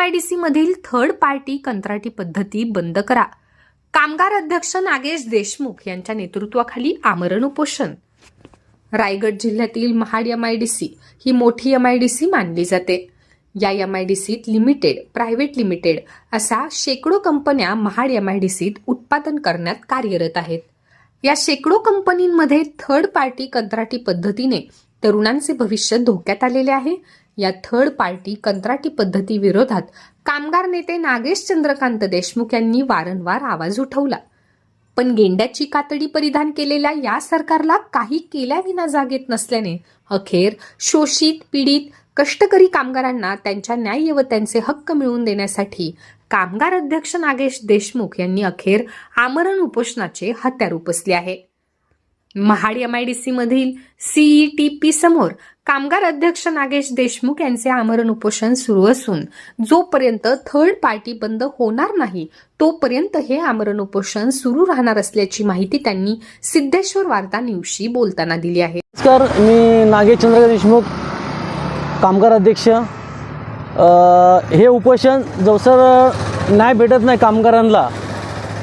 Mahad MIDC मधील third party कंत्राटी पद्धती बंद करा. कामगार अध्यक्ष नागेश देशमुख यांच्या नेतृत्वाखाली आमरण उपोषण. रायगड जिल्ह्यातील महाड एमआयडीसी ही मोठी एमआयडीसी मानली जाते. या एमआयडीसीत लिमिटेड प्रायव्हेट लिमिटेड अशा शेकडो कंपन्या महाड एमआयडीसीत उत्पादन करण्यात कार्यरत आहेत. या शेकडो कंपनींमध्ये थर्ड पार्टी कंत्राटी पद्धतीने तरुणांचे भविष्य धोक्यात आलेले आहे. या थर्ड पार्टी कंत्राटी पद्धती विरोधात कामगार नेते नागेश चंद्रकांत देशमुख यांनी वारंवार आवाज उठवला. पण गेंड्याची कातडी परिधान केलेल्या या सरकारला काही केल्याविना जागेत नसल्याने अखेर शोषित पीडित कष्टकरी कामगारांना त्यांच्या न्याय व त्यांचे हक्क मिळवून देण्यासाठी कामगार अध्यक्ष नागेश देशमुख यांनी अखेर आमरण उपोषणाचे हत्यार उपसले आहे. महाड सी मधील सीईटीपी समोर कामगार अध्यक्ष नागेश देशमुख यांचे आमरण उपोषण सुरू असून जोपर्यंत थर्ड पार्टी बंद होणार नाही तोपर्यंत हे आमरण उपोषण सुरू राहणार असल्याची माहिती त्यांनी सिद्धेश्वर वार्ता न्यूजशी बोलताना दिली आहे. नमस्कार मी नागेश चंद्र देशमुख कामगार अध्यक्ष. हे उपोषण जवसर न्याय भेटत नाही कामगारांना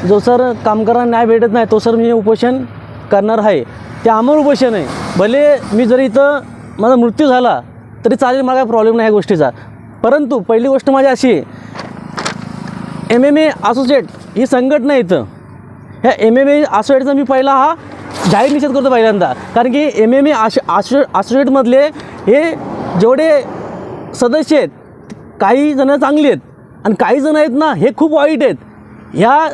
जवसर कामगारांना न्याय भेटत नाही तो सर मी हे उपोषण करणार आहे. ते आमर उपोषण आहे. भले मी जरी इथं माझा मृत्यू झाला तरी चालेल मला काय प्रॉब्लेम नाही ह्या गोष्टीचा. परंतु पहिली गोष्ट माझी अशी आहे एम एम ए असोसिएट ही संघटना इथं. ह्या एम एम ए असोसिएटचा मी पहिला हा जाहीर निषेध करतो पहिल्यांदा. कारण की एम एम ए आशो असो असोसिएटमधले हे जेवढे सदस्य आहेत काही जणं चांगली आहेत आणि काही जणं आहेत ना हे खूप वाईट आहेत. ह्या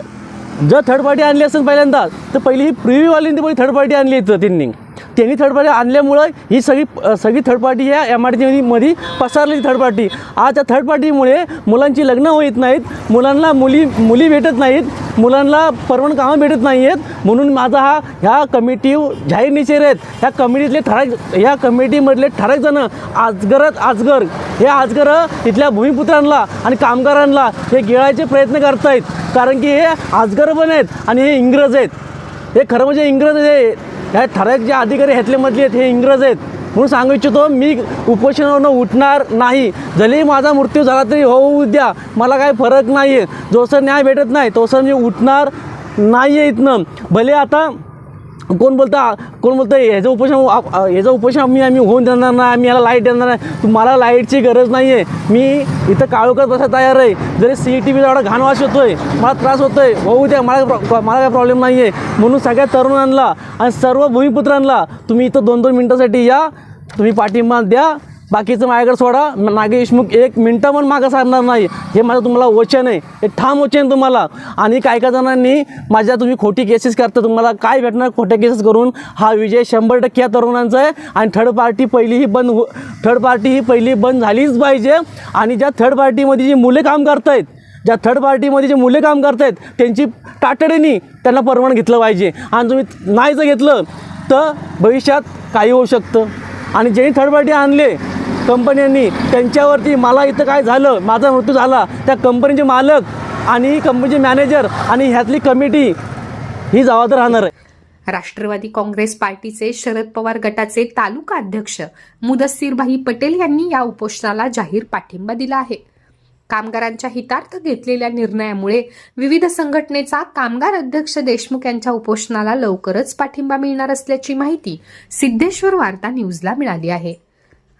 जर थर्ड पार्टी आणली असेल पहिल्यांदा तर पहिली ही प्रिव्ह्यूवाल्यांनी पहिली थर्ड पार्टी आणली इथं त्यांनी त्यांनी थर्ड पार्टी आणल्यामुळं ही सगळी सगळी थर्ड पार्टी ह्या एम आर टीमध्ये पसरली थर्ड पार्टी आज त्या थर्ड पार्टीमुळे मुलांची लग्न होत नाहीत मुलांना मुली मुली भेटत नाहीत मुलांना परवण कामं भेटत नाही आहेत म्हणून माझा हा ह्या कमिटी जाहीर निषेध आहेत. ह्या कमिटीतले ठराक ह्या कमिटीमधले ठराविक जणं आजगरच आजगर हे आजगर इथल्या भूमिपुत्रांना आणि कामगारांना हे गिळायचे प्रयत्न करतायत. कारण की हे आजगर पण आहेत आणि हे इंग्रज आहेत. हे खरं म्हणजे इंग्रज हे ह्या ठराविक जे अधिकारी ह्यातलेमधले आहेत हे इंग्रज आहेत. म्हणून सांगू इच्छितो मी उपोषणावरनं उठणार नाही. जरी माझा मृत्यू झाला तरी होऊ द्या. मला काही फरक नाही आहे जोसर न्याय भेटत नाही तोसर मी म्हणजे उठणार नाही आहे इथनं. भले आता कोण बोलता? कोण बोलतं? ह्याचं उपोषण आप- ह्याचं उपोषण मी आम्ही होऊन देणार नाही आम्ही याला लाइट देणार नाही. तुम्हाला लाईटची गरज नाही आहे मी इथं काळोखात बसा तयार आहे. जरी सी ई टी व्हीचा एवढा घाणवास आहे मला त्रास होतो आहे होऊ द्या मला प्रॉ- मला काय प्रॉब्लेम नाही आहे म्हणून सगळ्या तरुणांना आणि सर्व भूमिपुत्रांना तुम्ही इथं दोन दोन मिनटासाठी या. तुम्ही पाठिंबा द्या. बाकीचं माझ्याकडे सोडा. नागेश देशमुख एक मिनटं पण मागं सारणार नाही. हे माझं तुम्हाला वचन आहे. हे ठाम वचन तुम्हाला. आणि काही काही जणांनी माझ्या तुम्ही खोटी केसेस करता. तुम्हाला काय भेटणार खोट्या केसेस करून? हा विजय शंभर टक्के या तरुणांचा आहे. आणि थर्ड पार्टी पहिली ही बंद हो थर्ड पार्टी ही पहिली बंद झालीच पाहिजे. आणि ज्या थर्ड पार्टीमध्ये जी मुले काम करतायत ज्या थर्ड पार्टीमध्ये जे मुले काम करतायत त्यांची तातडीने त्यांना परवान घेतलं पाहिजे. आणि तुम्ही नाही जर घेतलं तर भविष्यात काही होऊ शकतं. आणि ज्यांनी थर्ड पार्टी आणले कंपन्यांनी त्यांच्यावरती मला इथं काय झालं माझा मृत्यू झाला त्या कंपनीचे मालक आणि कंपनीचे मॅनेजर आणि ह्यातली कमिटी ही जबाबदार राहणार आहे. राष्ट्रवादी काँग्रेस पार्टीचे शरद पवार गटाचे तालुका अध्यक्ष मुदस्सीरभाई पटेल यांनी या उपोषणाला जाहीर पाठिंबा दिला आहे. कामगारांच्या हितार्थ घेतलेल्या निर्णयामुळे विविध संघटनेचा कामगार अध्यक्ष देशमुख यांच्या उपोषणाला लवकरच पाठिंबा मिळणार असल्याची माहिती सिद्धेश्वर वार्ता न्यूजला मिळाली आहे.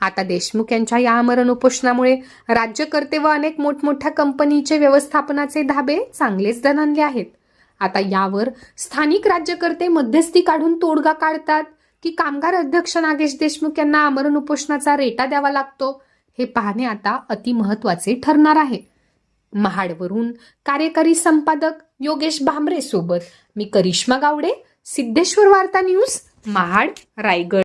आता देशमुख यांच्या या आमरण उपोषणामुळे राज्यकर्ते व अनेक मोठमोठ्या कंपनीचे व्यवस्थापनाचे धाबे चांगलेच दणानले आहेत. आता यावर स्थानिक राज्यकर्ते मध्यस्थी काढून तोडगा काढतात की कामगार अध्यक्ष नागेश देशमुख यांना आमरण उपोषणाचा रेटा द्यावा लागतो हे पाहणे आता अतिमहत्वाचे ठरणार आहे. महाडवरून कार्यकारी संपादक योगेश भांबरे सोबत मी करिश्मा गावडे सिद्धेश्वर वार्ता न्यूज महाड रायगड.